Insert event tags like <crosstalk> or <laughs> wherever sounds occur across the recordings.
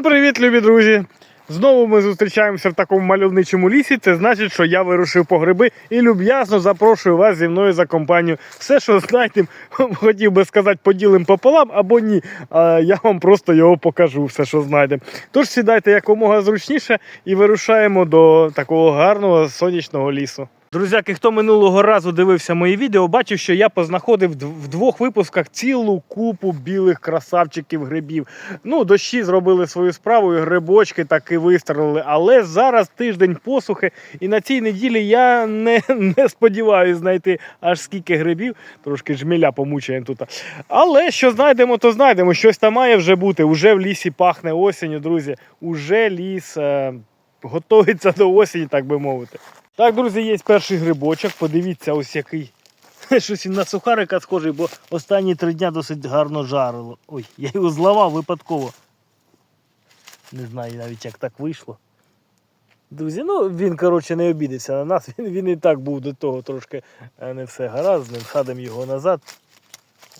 Всім привіт, любі друзі! Знову ми зустрічаємося в такому мальовничому лісі. Це значить, що я вирушив по гриби і люб'язно запрошую вас зі мною за компанію. Все, що знайдемо, <laughs> хотів би сказати, поділимо пополам або ні. А я вам просто його покажу, все, що знайдемо. Тож сідайте якомога зручніше і вирушаємо до такого гарного сонячного лісу. Друзяки, хто минулого разу дивився мої відео, бачив, що я познаходив в двох випусках цілу купу білих красавчиків грибів. Ну, дощі зробили свою справу, і грибочки таки вистрелили. Але зараз тиждень посухи, і на цій неділі я не, <laughs> не сподіваюся знайти аж скільки грибів. Трошки жміля помучаємо тут. Але що знайдемо, то знайдемо. Щось там має вже бути. Уже в лісі пахне осінню, друзі. Уже ліс е, готується до осені, так би мовити. Так, друзі, є перший грибочок. Подивіться, ось який. <laughs> Щось на сухарика схожий, бо останні три дня досить гарно жарило. Ой, я його зламав випадково. Не знаю навіть, як так вийшло. Друзі, ну він, коротше, не обідався на нас. <laughs> Він, він і так був до того трошки е, не все гаразд, ним садимо його назад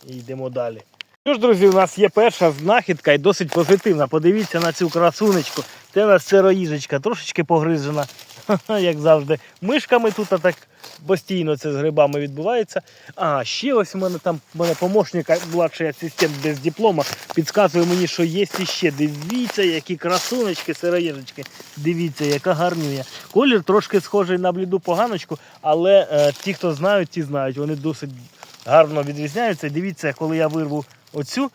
і йдемо далі. Що ж, друзі, у нас є перша знахідка і досить позитивна. Подивіться на цю красунечку. Це у нас сироїжечка, трошечки погризена, Ха-ха, <laughs> як завжди. Мишками тут а так постійно це з грибами відбувається. А, ще ось у мене там у мене помощник, младший асистент без диплома, підказує мені, що є іще. Дивіться, які красунечки, сироїжечки. Дивіться, яка гарнюня. Колір трошки схожий на бліду поганочку, але е, ті, хто знають, ті знають, вони досить гарно відрізняються. Дивіться, коли я вирву оцю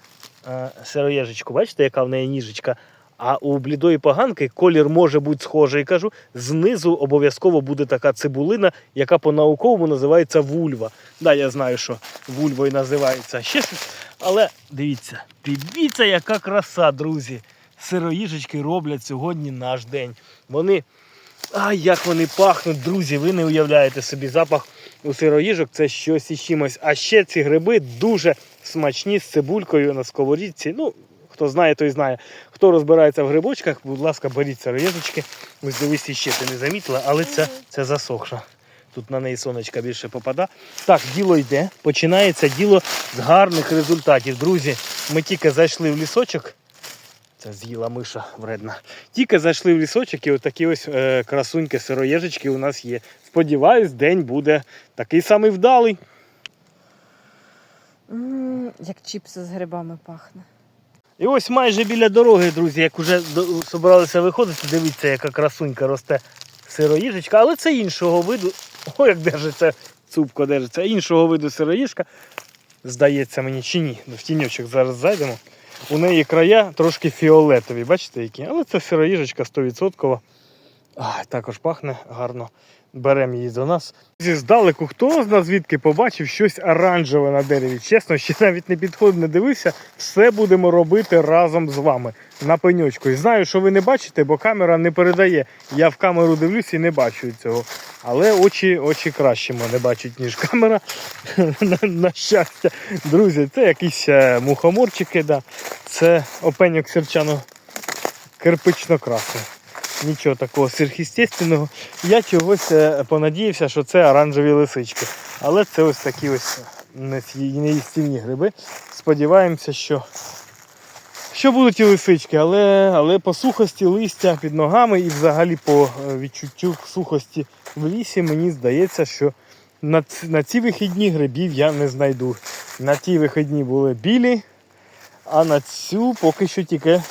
е, сироєжечку, бачите, яка в неї ніжечка. А у блідої поганки колір може бути схожий, кажу. Знизу обов'язково буде така цибулина, яка по-науковому називається вульва. Да, я знаю, що вульвою називається ще щось. Але дивіться, дивіться, яка краса, друзі. Сироїжечки роблять сьогодні наш день. Вони. Ай, як вони пахнуть, друзі, ви не уявляєте собі запах у сироїжок це щось із чимось. А ще ці гриби дуже смачні з цибулькою на сковорідці. Ну, хто знає, той знає. Хто розбирається в грибочках, будь ласка, беріть сироїжечки. Ось дивись, іще ти не замітила, але це, це засохша. Тут на неї сонечка більше попада. Так, діло йде. Починається діло з гарних результатів. Друзі, ми тільки зайшли в лісочок. Це з'їла миша вредна. Тільки зайшли в лісочок і отакі ось е, красуньки сироєжечки у нас є. Сподіваюсь, день буде такий самий вдалий. М, Як чіпси з грибами пахне. І ось майже біля дороги, друзі, як вже до- виходити, дивіться, яка красунька росте сироїжечка, але це іншого виду. О, як держиться, цупко держиться, іншого виду сироїжка. Здається мені, чи ні. В тіньочок зараз зайдемо. У неї края трошки фіолетові, бачите які? Але це сироїжечка 100%. А, також пахне гарно. Беремо її до нас. Зі здалеку, хто з нас звідки побачив щось оранжеве на дереві. Чесно, ще навіть не підходив, не дивився. Все будемо робити разом з вами на пеньочку. І знаю, що ви не бачите, бо камера не передає. Я в камеру дивлюся і не бачу цього. Але очі, очі краще мене бачать, ніж камера. <laughs> на, щастя. Друзі, це якісь е, мухоморчики, це опеньок серчано кирпично красний. Нічого такого сверхъестественного. Я чогось е, понадіявся, що це оранжеві лисички. Але це ось такі ось неїстівні гриби. Сподіваємося, що, що будуть і лисички, але, але по сухості листя під ногами і взагалі по е, відчуттю сухості в лісі, мені здається, що на, ц- на ці вихідні грибів я не знайду. На ті вихідні були білі, а на цю поки що тільки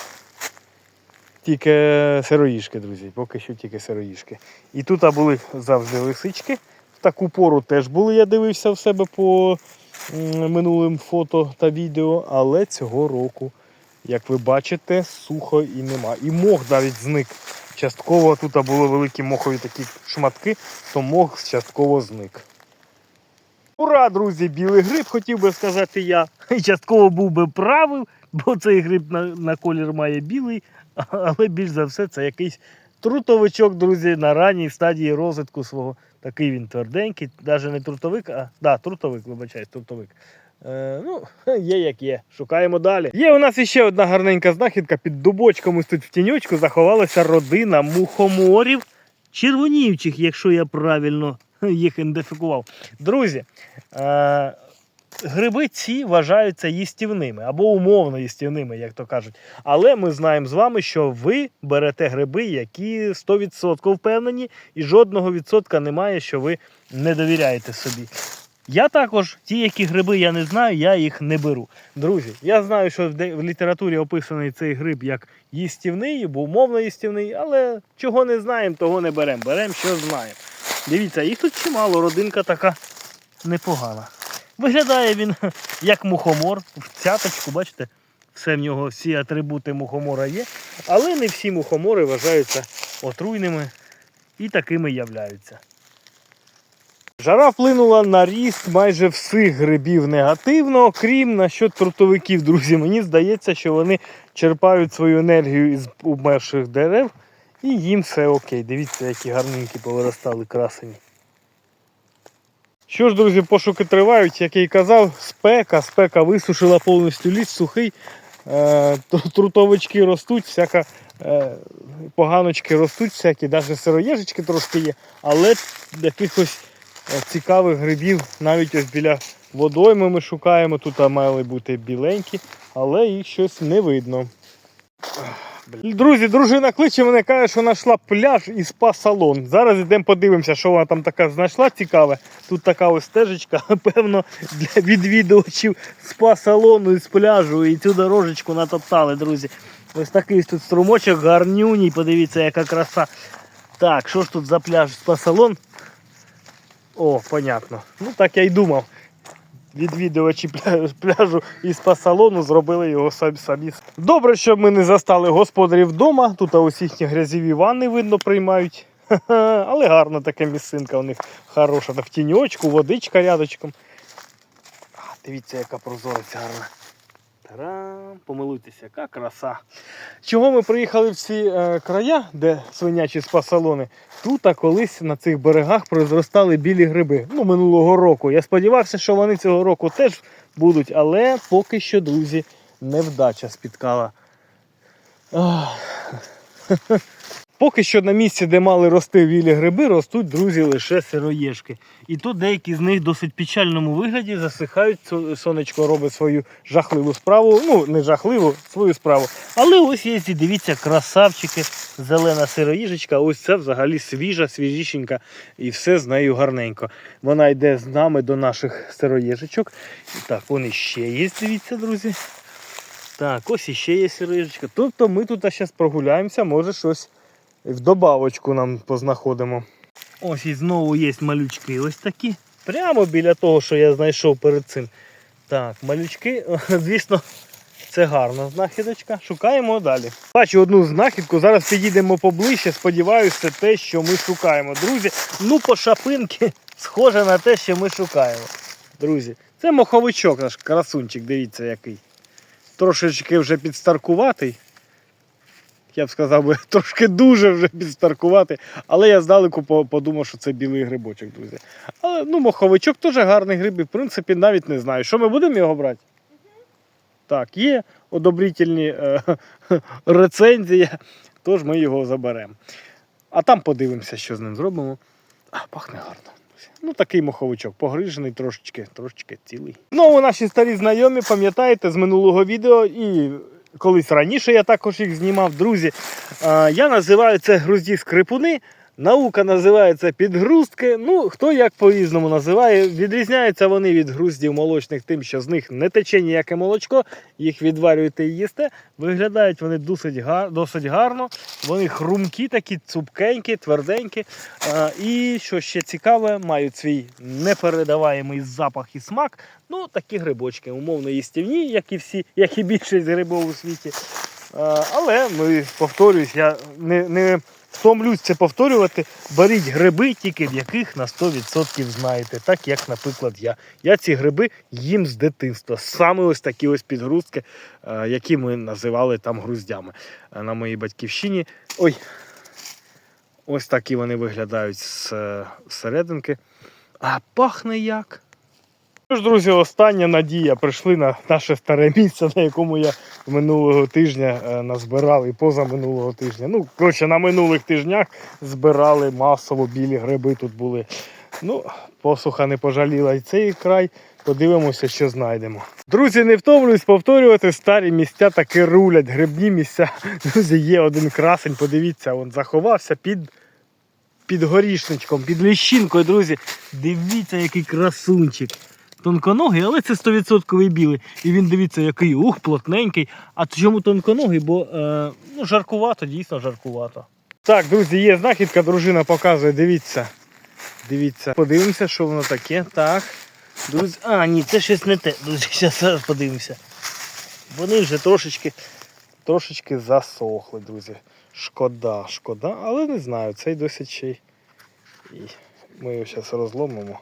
тільки сироїшки, друзі. Поки що тільки сироїшки. І тут були завжди лисички. В таку пору теж були, я дивився в себе по минулим фото та відео, але цього року, як ви бачите, сухо і нема. І мох навіть зник. Частково тут були великі мохові такі шматки, то мох частково зник. Ура, друзі! Білий гриб, хотів би сказати я. І частково був би правий, бо цей гриб на, на колір має білий, але більш за все це якийсь трутовичок, друзі, на ранній стадії розвитку свого. Такий він тверденький, навіть не трутовик, а да, трутовик, вибачайте, трутовик. Е, ну, <laughs> є як є. Шукаємо далі. Є у нас іще одна гарненька знахідка. Під дубочком ось тут в тіньочку заховалася родина мухоморів червонівчих, якщо я правильно їх ідентифікував. Друзі, е, гриби ці вважаються їстівними або умовно їстівними, як то кажуть. Але ми знаємо з вами, що ви берете гриби, які 100% впевнені, і жодного відсотка немає, що ви не довіряєте собі. Я також, ті, які гриби я не знаю, я їх не беру. Друзі, я знаю, що в, літературі описаний цей гриб як їстівний, або умовно їстівний, але чого не знаємо, того не беремо. Беремо, що знаємо. Дивіться, їх тут чимало, родинка така непогана. Виглядає він <laughs> як мухомор, в цяточку, бачите, все в нього, всі атрибути мухомора є. Але не всі мухомори вважаються отруйними і такими являються. Жара вплинула на ріст майже всіх грибів негативно, крім насчет трутовиків, друзі. Мені здається, що вони черпають свою енергію із умерших дерев і їм все окей. Дивіться, які гарненькі повиростали красені. Що ж, друзі, пошуки тривають, як я й казав, спека, спека висушила повністю ліс сухий, е, трутовички ростуть, всяка е, поганочки ростуть, всякі, навіть сироєжечки трошки є, але якихось е, цікавих грибів навіть ось біля водойми ми шукаємо. Тут мали бути біленькі, але їх щось не видно. Друзі, дружина кличе мене, каже, що знайшла пляж і спа-салон. Зараз йдемо подивимося, що вона там така знайшла цікаве. Тут така ось стежечка, <laughs> певно, для відвідувачів спа-салону із пляжу. І цю дорожечку натоптали, друзі. Ось такий тут струмочок, гарнюній, подивіться, яка краса. Так, що ж тут за пляж спа-салон? О, понятно. Ну так я й думав. Відвідувачі пляжу і спа-салону зробили його самі. Добре, що ми не застали господарів вдома. Тут ось їхні грязіві ванни видно приймають. Але гарна така місцинка у них хороша. В тіньочку, водичка рядочком. А, дивіться, яка прозориця гарна. Тарам, помилуйтеся, яка краса. Чого ми приїхали в ці е, края, де свинячі спа-салони? Тут а колись на цих берегах произростали білі гриби. Ну, минулого року. Я сподівався, що вони цього року теж будуть, але поки що, друзі, невдача спіткала. Ах. <laughs> Поки що на місці, де мали рости вілі гриби, ростуть, друзі, лише сироєшки. І тут деякі з них досить печальному вигляді засихають. Сонечко робить свою жахливу справу. Ну, не жахливу, свою справу. Але ось є, дивіться, красавчики, зелена сироїжечка. Ось це взагалі свіжа, свіжішенька, і все з нею гарненько. Вона йде з нами до наших сироїжечок. І так, вони ще є, дивіться, друзі. Так, ось іще є сироїжечка. Тобто ми тут зараз прогуляємося, може щось в добавочку нам познаходимо. Ось і знову є малючки ось такі. Прямо біля того, що я знайшов перед цим. Так, малючки, <laughs> звісно, це гарна знахідочка. Шукаємо далі. Бачу одну знахідку, зараз підійдемо поближче. Сподіваюся, це те, що ми шукаємо. Друзі, ну по шапинки <laughs> схоже на те, що ми шукаємо. Друзі, це моховичок наш красунчик, дивіться який. Трошечки вже підстаркуватий. Я б сказав би, <laughs> трошки дуже вже підстаркувати. Але я здалеку подумав, що це білий грибочок, друзі. Але ну, моховичок теж гарний гриб, і в принципі навіть не знаю. Що ми будемо його брати? Так, є одобрительні е, <laughs> рецензії, тож ми його заберемо. А там подивимося, що з ним зробимо. А, пахне гарно. Ну, такий моховичок, погрижений трошечки, трошечки цілий. Знову наші старі знайомі, пам'ятаєте, з минулого відео і колись раніше я також їх знімав, друзі. Я називаю це грузді скрипуни. Наука називається підгрузки. Ну, хто як по-різному називає. Відрізняються вони від груздів молочних тим, що з них не тече ніяке молочко, їх відварюєте і їсте. Виглядають вони досить, гар... досить гарно. Вони хрумкі, такі цупкенькі, тверденькі. А, і що ще цікаве, мають свій непередаваємий запах і смак. Ну, такі грибочки, умовно їстівні, як і всі, як і більшість грибов у світі. А, але ми повторюсь, я не, не втомлюсь це повторювати. Беріть гриби, тільки в яких на 100% знаєте, так як, наприклад, я. Я ці гриби їм з дитинства. Саме ось такі ось підгрузки, е, які ми називали там груздями Е, на моїй батьківщині. Ой, ось такі вони виглядають з е, серединки. А пахне як. Тож, друзі, остання надія. Прийшли на наше старе місце, на якому я минулого тижня е, назбирав і поза минулого тижня. Ну, коротше, на минулих тижнях збирали масово білі гриби тут були. Ну, посуха не пожаліла і цей край. Подивимося, що знайдемо. Друзі, не втомлююсь повторювати, старі місця таки рулять, грибні місця. Друзі, є один красень, подивіться, він заховався під, під горішничком, під ліщинкою, друзі. Дивіться, який красунчик. Тонконогий, але це 100% білий. І він дивіться, який ух, плотненький. А чому тонконогий? Бо е, ну, жаркувато, дійсно жаркувато. Так, друзі, є знахідка, дружина показує, дивіться. Дивіться. Подивимося, що воно таке. Так. Друзі. А, ні, це щось не те. Друзі, зараз подивимося. Вони вже трошечки, трошечки засохли, друзі. Шкода, шкода, але не знаю, цей досить ще й. Ми його зараз розломимо.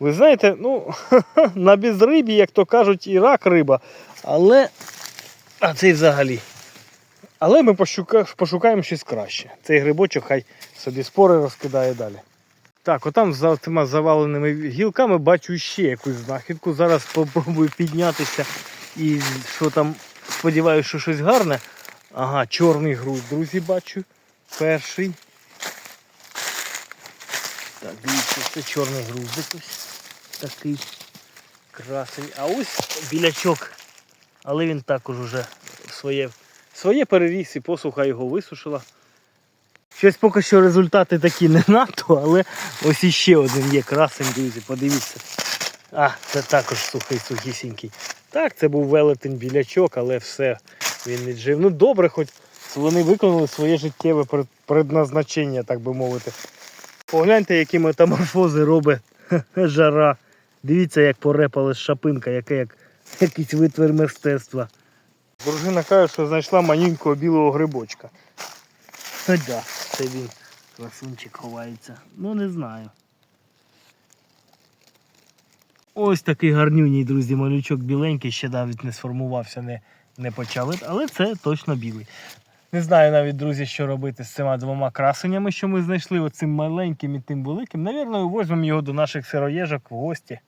Ви знаєте, ну, <laughs> на безрибі, як то кажуть, і рак риба, але. А цей взагалі. Але ми пошука... пошукаємо щось краще. Цей грибочок хай собі спори розкидає далі. Так, отам за цими заваленими гілками бачу ще якусь знахідку. Зараз спробую піднятися і що там, сподіваюся, що щось гарне. Ага, чорний груз, друзі, бачу. Перший. Так, дивіться, це чорний грузик ось. Такий красень. А ось білячок. Але він також уже своє, своє переріс і посуха його висушила. Щось поки що результати такі не надто, але ось іще один є красень, друзі, подивіться. А, це також сухий, сухісінький. Так, це був велетень білячок, але все, він віджив. Ну добре, хоч вони виконали своє життєве предназначення, так би мовити. Погляньте, які метаморфози робить <laughs> жара. Дивіться, як порепалась шапинка, яке як якийсь витвір мистецтва. Дружина каже, що знайшла манюнького білого грибочка. Ну да, це він красунчик ховається. Ну не знаю. Ось такий гарнюній, друзі, малючок біленький, ще навіть не сформувався, не, не почав. Але це точно білий. Не знаю навіть, друзі, що робити з цими двома красенями, що ми знайшли, оцим маленьким і тим великим. Навірно, візьмемо його до наших сироєжок в гості.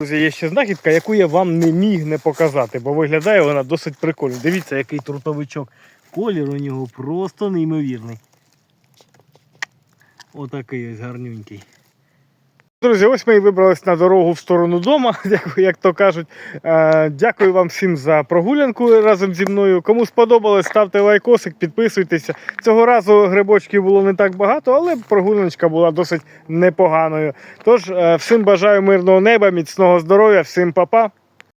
Друзі, є ще знахідка, яку я вам не міг не показати, бо виглядає вона досить прикольно. Дивіться, який трутовичок. Колір у нього просто неймовірний. Отакий ось гарнюнький. Друзі, ось ми і вибрались на дорогу в сторону дома, <laughs> як, то кажуть. Е, дякую вам всім за прогулянку разом зі мною. Кому сподобалось, ставте лайкосик, підписуйтеся. Цього разу грибочків було не так багато, але прогуляночка була досить непоганою. Тож, е, всім бажаю мирного неба, міцного здоров'я, всім па-па.